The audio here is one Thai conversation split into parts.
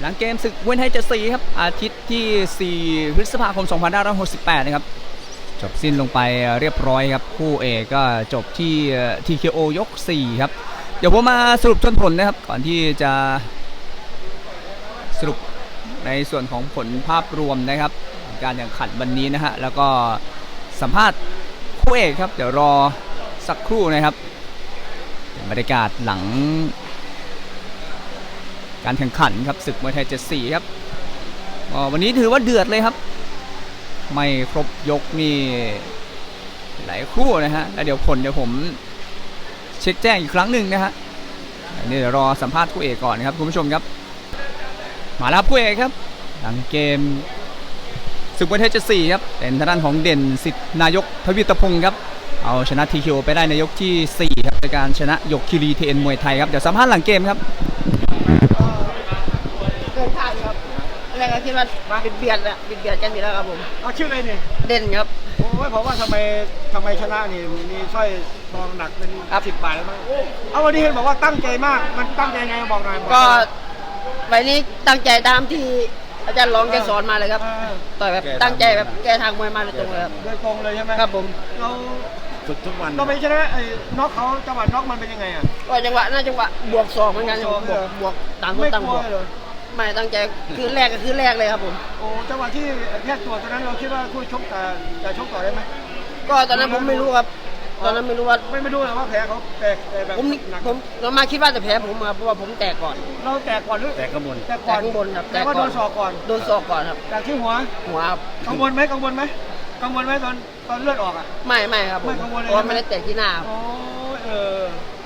หลังเกมศึกเว้นให้เจะสีครับ อาทิตย์ที่ 4 พฤษภาคม 2568 นะครับ จบสิ้นลงไปเรียบร้อยครับ คู่เอกก็จบที่ TKO ยก 4 ครับ เดี๋ยวผมมาสรุปจนผลนะครับ ก่อนที่จะสรุปในส่วนของผลภาพรวมนะครับของการแข่งขันวันนี้นะฮะ แล้วก็สัมภาษณ์คู่เอกครับ เดี๋ยวรอสักครู่นะครับเป็นบรรยากาศหลัง การแข่งขันครับศึกมวยไทย74ครับวันนี้ถือว่าเดือดเลยครับ ไม่ครบยกนี่หลายคู่นะฮะแล้วเดี๋ยวผลเดี๋ยวผมเช็คแจ้งอีกครั้งหนึ่งนะฮะนนี้เดี๋ยวรอสัมภาษณ์คู่เอกก่อนนะครับคุณผู้ชมครับ มาแล้วคู่เอกครับ หลังเกมศึกมวยไทย74ครับเป็นทางด้านของเด่นสิทธินายกทวิตพงศ์ครับเอาชนะทีคิวไปได้ในยกที่ 4 ครับในการชนะยกคิรีเทนมวยไทยครับ เดี๋ยวสัมภาษณ์หลังเกมครับ เกินคาดครับ อะไรก็คิดว่าบิดเบียดอะบิดเบียดกันอยู่แล้วครับผมเอาชื่ออะไรนี่เด่นครับโอ้ยผมว่าทำไมทำไมชนะนี่มีสร้อยทองหนักเป็นครับสิบบาทแล้วมั้งเอาวันนี้เห็นบอกว่าตั้งใจมากมันตั้งใจไงบอกหน่อยบอกก็ไฟล์นี้ตั้งใจตามที่อาจารย์รองแกสอนมาเลยครับเออต่อยแบบตั้งใจแบบแก้ทางมวยมาโดยตรงเลยครับโดยตรงเลยใช่ไหมครับผมเราฝึกทุกวันเราไปชนะไอ้น็อกเขาจังหวะน็อกมันเป็นยังไงอะก็จังหวะน่าจังหวะบวกสองเหมือนกันบวกสองบวกเหรอบวกต่างคนไม่ต่างกบลัววกเลยเหรอ ไม่ตั้งใจคือแรกก็คือแรกเลยครับผม โอ้จังหวะที่แพทย์ตรวจตอนนั้นเราคิดว่าคู่ชกจะจะชกต่อได้ไหมก็ตอนนั้นผมไม่รู้ครับ ตอนนั้นไม่รู้ว่า ไม่ไม่รู้เลยว่าแผลเขาแตกแต่แบบผมหนักผมเรามาคิดว่าจะแพ้ผมครับเพราะว่าผมแตกก่อน เราแตกก่อนหรือแต่ข้างบน แตกก่อนแตกข้างบนครับแต่ว่าแตกก่โดอนนศอกก่อนโดนศอกก่อนครับแตกที่หัวหัวครับกังวลไหมกังวลไหมกังวลไหมตอนตอนเลือดออกอะ ไม่ไม่ครับผมไม่กังวลเลย เพราะว่าไม่ได้แตกที่หน้าครับโอ้ยเออ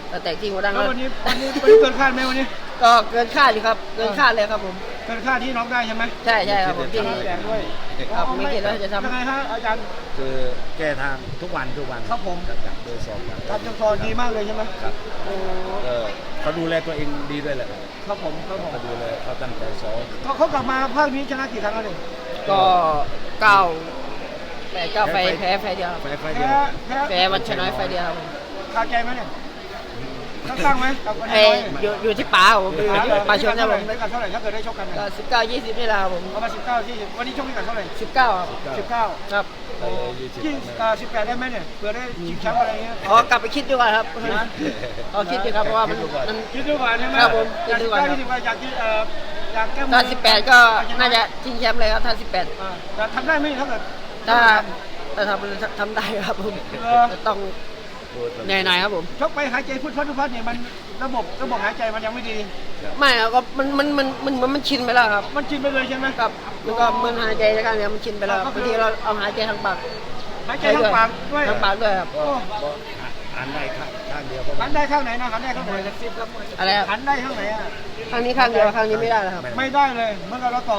แต่แตกที่หัวดังแล้วแล้ววันนี้วันนี้วันนี้เกินคาดไหมวันนี้ ก็เกินคาดอยู่ครับ เกินคาดเลยครับผม เกินคาดที่น้องได้ใช่ไหมใช่ใช่ครับผมที่แตกด้วยครับไม่คิดว่าจะทำ ยังไงฮะอาจารย์ คือแก้ทางทุกวันทุกวันครับผม จับโดยสอบครับการจังซอนดีมากเลยใช่ไหมครับโอ้ก็เขาดูแลตัวเองดีด้วยแหละครับครับผมครับผมเขาดูแลเขาตั้งใจซ้อมเขาเขากลับมาภาคนี้ชนะกี่ครั้งแล้วเนี่ยก็เก้าแปดเก้าไฟแพ้ไฟเดียวครับ ไฟไฟเดีแพ้ยว แพ้แพ้วันชนะไฟเดียวครับผมขาดใจไหมเนี่ย ตั้งตั้งไหมกับคนไอ้น้อยอยู่อยู่ที่ป่าครับผมอยู่ที่ป่าชนครับผมได้กันเท่าไหร่ถ้าเกิดได้ชกกันเนี่ยก็สิบเก้ายี่สิบนี่แหละครับผมประมาณสิบเก้าที่วันนี้ชกกันเท่าไหร่สิบเก้าครับสิบเก้าครับไปยี่สิบยี่สิบแปดได้ไหมเนี่ยเผื่อได้ชิงแชมป์อะไรเงี้ยอ๋อกลับไปคิดดีกว่าครับขอคิดดีครับเพราะว่ามันมัน คิดดูก่อนใช่ไหมครับผมคิอยาดกดูก่อนครับคิดดูก่อนอยากคิดเอ่ออยากแก้มือถ้าสิบแปดก็น่าจะชิงแชมป์เลยครับถ้าสิบแปดอ่าแต่ทำได้ไหมถ้าเกิดถ้าถ้าทำทำได้ครับผม เออจะต้อง เหนื่อยหน่อยครับผม ชกไปหายใจพุทพัดพุทพัดเนี่ยมันระบบระบบหายใจมันยังไม่ดีไม่ครับก็มันมันมันมันมันมันชินไปแล้วครับมันชินไปเลยใช่ไหมครับแล้วก็มันหายใจแล้วกันเนี่ยมันชินไปแล้วบางทีเราเอาหายใจทางปากหายใจทางปากด้วยทางปากด้วยครับ โอ้ก็อ่านได้ข้างข้างเดียวเพราะหันได้ข้างไหนนะหันได้ข้างไหนอะไรครับหันได้ข้างไหนอะข้างนี้ข้างเดียวข้างนี้ไม่ได้แล้วครับ ไม่ได้เลยเมื่อเราต่อ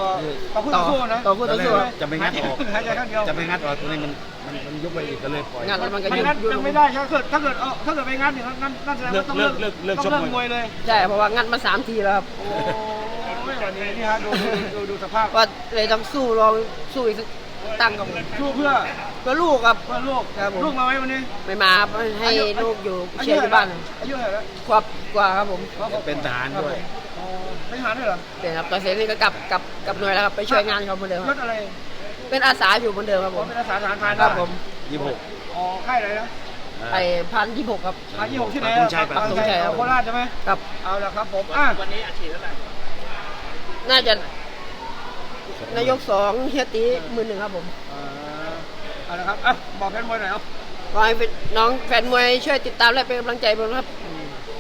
ต่อคู่ต่อสู้นะต่อคู่ต่อสู้จะไม่งัดออกหายใจข้างเดียวจะไม่งัดออกตัวนี้มันมันมันยุบไปอีกก็เลยปล่อยงัดแล้วมันก็ไม่ยืดงั้นยืดยังไม่ได้ถ้าเกิดถ้าเกิดเออถ้าเกิดไปงัดเนี่ยนั่นนั่นแสดงว่าต้องเลิกเลิกเลิกต้องเลิกเลิกชกมวยมวยเลยใช่เพราะว่างัดมาสามทีแล้วครับโอ้ยวันนี้นี่ฮะดูดูดูสภาพก็เลยต้องสู้ลองสู้อีกสัก ตั้งกับผมสู้เพื่อเพื่อลูกครับเพื่อลูกครับผมลูกมาไหมวันนี้ ไม่มาครับให้ลูกอยู่เชียร์อยู่บ้านอายุเท่าไหร่แล้วครอบกว่าครับผมเป็นทหารด้วยอ๋อเป็นทหารด้วยเหรอเป็นครับตอนเสร็จนี่ก็กลับกลับกลับหน่วยแล้วครับไปช่วยงานเขาเหมือนเดิมคยรับศอะไร เป็นอาสาอยู่เหมือนเดิมครับผผมมเป็นอาสาทหารพรานครับผมยี่สิบหกอ๋อค่ายอะไรนะไปพันที่หกครับค่ายยี่หกที่ไหนปักธงชัยปักธงชัยปักธงชัยครับโคราชใช่ไหมครับเอาละครับผมอะน่าจะ นายกสองเฮียตีมือหนึ่งครับผมอ่าเอาละครับอะบอกแฟนมวยหน่อยเอาขอให้น้องแฟนมวยช่วยติดตามและเป็นกำลังใจผมครับ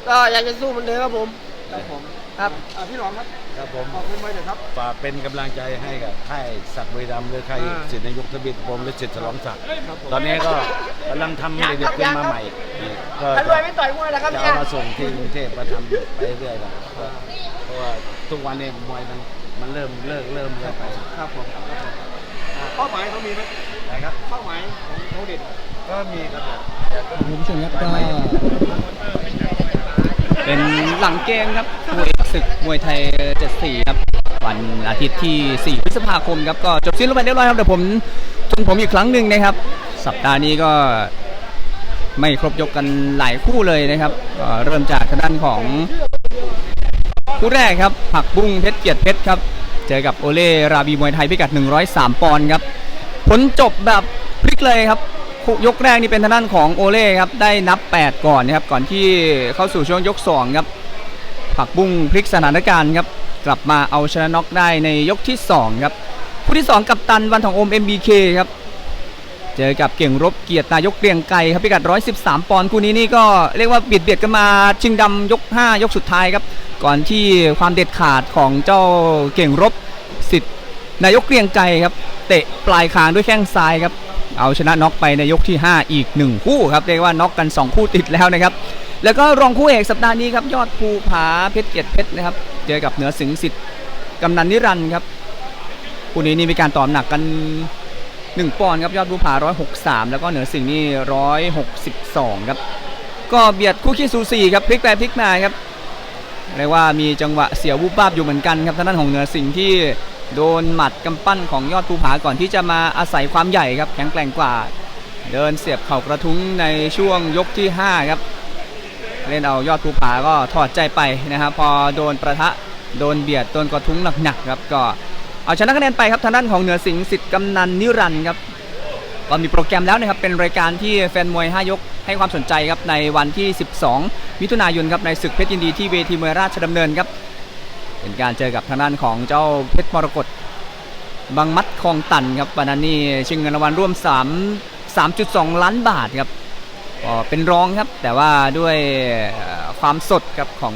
ก็อยากจะสู้เหมือนเดิมครับผม ครับผมครับ อะพี่หลองครับครับผมบอกแฟนมวยหน่อยครับ ฝากเป็นกำลังใจให้กับค่ายสัตว์บุรีรัมย์หรือค่ายอ่า สิทธินายกทะเบียนพรมหรือสิทธิฉลองศักดิ์ครับผมตอนนี้ก็กำลังทำเด็กๆขึ้นมาใหม่ก็ถ้ารวยไม่ต่อยมวยนะครับจะเนี่ยเอามาส่งที่กรุงเทพมาทำไปเรื่อยๆครับเพราะว่าทุกวันนี้มวยมัน มันเริ่มเลิกเริ่มเลิกไปครับผมอะเป้าหมายเขามีไหมนะครับเป้าหมายของเขาเด็ดก็มีครับคุณผู้ชมครับก็เป็นหลังเกมครับมวยศึกมวยไทย 74 ครับ วันอาทิตย์ที่ 4 พฤษภาคมครับ ก็จบสิ้นลงไปเรียบร้อยครับ เดี๋ยวผมชนผมอีกครั้งหนึ่งนะครับ สัปดาห์นี้ก็ไม่ครบยกกันหลายคู่เลยนะครับก็เริ่มจากทางด้านของ คู่แรกครับ ผักบุ้งเพชรเกียรติเพชรครับ เจอกับโอเล่ราบีมวยไทยพิกัด 103 ปอนด์ครับ ผลจบแบบพลิกเลยครับคู่ยกแรกนี่เป็นทางด้านของโอเล่ครับ ได้นับ 8 ก่อนนะครับ ก่อนที่เข้าสู่ช่วงยก 2 ครับ ผักบุ้งพลิกสถานการณ์ครับ กลับมาเอาชนะน็อกได้ในยกที่ 2 ครับ คู่ที่ 2 กับตันวันทองโอม MBK ครับเจอกับเก่งรบเกียรตินายกเกรียงไกรครับพิกัด 113 ปอนด์คู่นี้นี่ก็เรียกว่าเบียดเบียดกันมาชิงดำยก 5 ยกสุดท้ายครับ ก่อนที่ความเด็ดขาดของเจ้าเก่งรบสิทธิ์นายกเกรียงไกรครับ เตะปลายคางด้วยแข้งซ้ายครับ เอาชนะน็อกไปในยกที่ 5 อีก 1 คู่ครับเรียกว่าน็อกกัน 2 คู่ติดแล้วนะครับ แล้วก็รองคู่เอกสัปดาห์นี้ครับยอดภูผาเพชรเกียรติเพชรนะครับเจอกับเหนือสิงห์สิทธิ์กำนันนิรันดร์ครับคู่นี้นี่มีการต่อน้ำหนักกัน1ปอนด์ครับยอดภูผา 163 แล้วก็เหนือสิงห์นี่162 ครับ ก็เบียดคู่ขี้สูสีครับพลิกไปพลิกมาครับ เรียกว่ามีจังหวะเสียววูบวาบอยู่เหมือนกันครับทางด้านของเหนือสิงห์ที่โดนหมัดกำปั้นของยอดภูผาก่อนที่จะมาอาศัยความใหญ่ครับแข็งแกร่งกว่า เดินเสียบเข่ากระทุ้งในช่วงยกที่ 5 ครับ เล่นเอายอดภูผาก็ถอดใจไปนะครับพอโดนประทะโดนเบียดโดนกระทุ้งหนักๆครับก็เอาชนะคะแนนไปครับทางด้านของเหนือสิงห์สิทธิ์กำนันนิรันดร์ครับก็มีโปรแกรมแล้วนะครับเป็นรายการที่แฟนมวย 5 ยก ให้ความสนใจครับในวันที่ 12 มิถุนายนครับในศึกเพชรยินดีที่เวทีมวยราชดำเนินครับเป็นการเจอกับทางด้านของเจ้าเพชรมรกตบางมัดคลองตันครับวันนั้นนี่ชิงเงินรางวัลร่วม 3 3.2 ล้านบาทครับเป็นรองครับ แต่ว่าด้วยความสดครับของ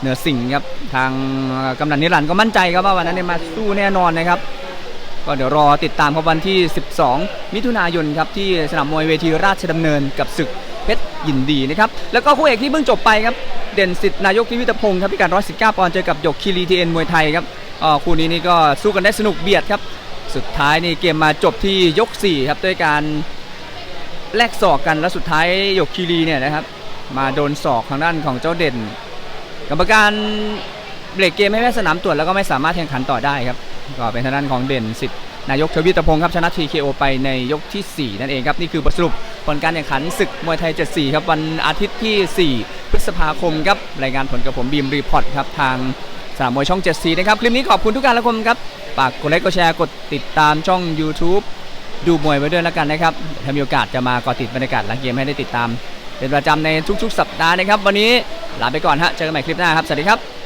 เหนือสิงห์ครับ ทางกำนันนิรันดร์ก็มั่นใจครับว่าวันนั้นเนี่ยมาสู้แน่นอนนะครับ ก็เดี๋ยวรอติดตามครับวันที่ 12 มิถุนายนครับที่สนามมวยเวทีราชดำเนินกับศึกเพชรยินดีนะครับ แล้วก็คู่เอกที่เพิ่งจบไปครับ เด่นสิทธิ์นายกพิวิตพงศ์ครับพิกัด119ปอนด์เจอกับหยกคีรีทีเอ็นมวยไทยครับอ่าคู่นี้นี่ก็สู้กันได้สนุกเบียดครับ สุดท้ายนี่เกมมาจบที่ยก 4 ครับด้วยการแลกศอกกันแล้วสุดท้ายหยกคีรีเนี่ยนะครับ มาโดนศอกทางด้านของเจ้าเด่น กรรมการเบรกเกมให้แม่สนามตรวจแล้วก็ไม่สามารถแข่งขันต่อได้ครับ ก็เป็นทางด้านของเด่นสิทธิ์นายกทวีตพงศ์ครับชนะ TKO ไปในยกทีสี่ 4 นั่นเองครับ นี่คือบทสรุปผลการแข่งขันศึกมวยไทย 74 ครับ วันอาทิตย์ที่ 4 พฤษภาคมครับ รายงานผลกับผมบีมรีพอร์ตครับ ทางสนามมวยช่อง 74 นะครับ คลิปนี้ขอบคุณทุกการรับชมครับฝากกดไลค์กดแชร์กดติดตามช่อง YouTube ดูมวยไว้ด้วยแล้วกันนะครับถ้ามีโอกาสจะมาก่อติดบรรยากาศหลังเกมให้ได้ติดตาม เป็นประจำในทุกๆ สัปดาห์นะครับ วันนี้ลาไปก่อนฮะเจอกันใหม่คลิปหน้าครับสวัสดีครับ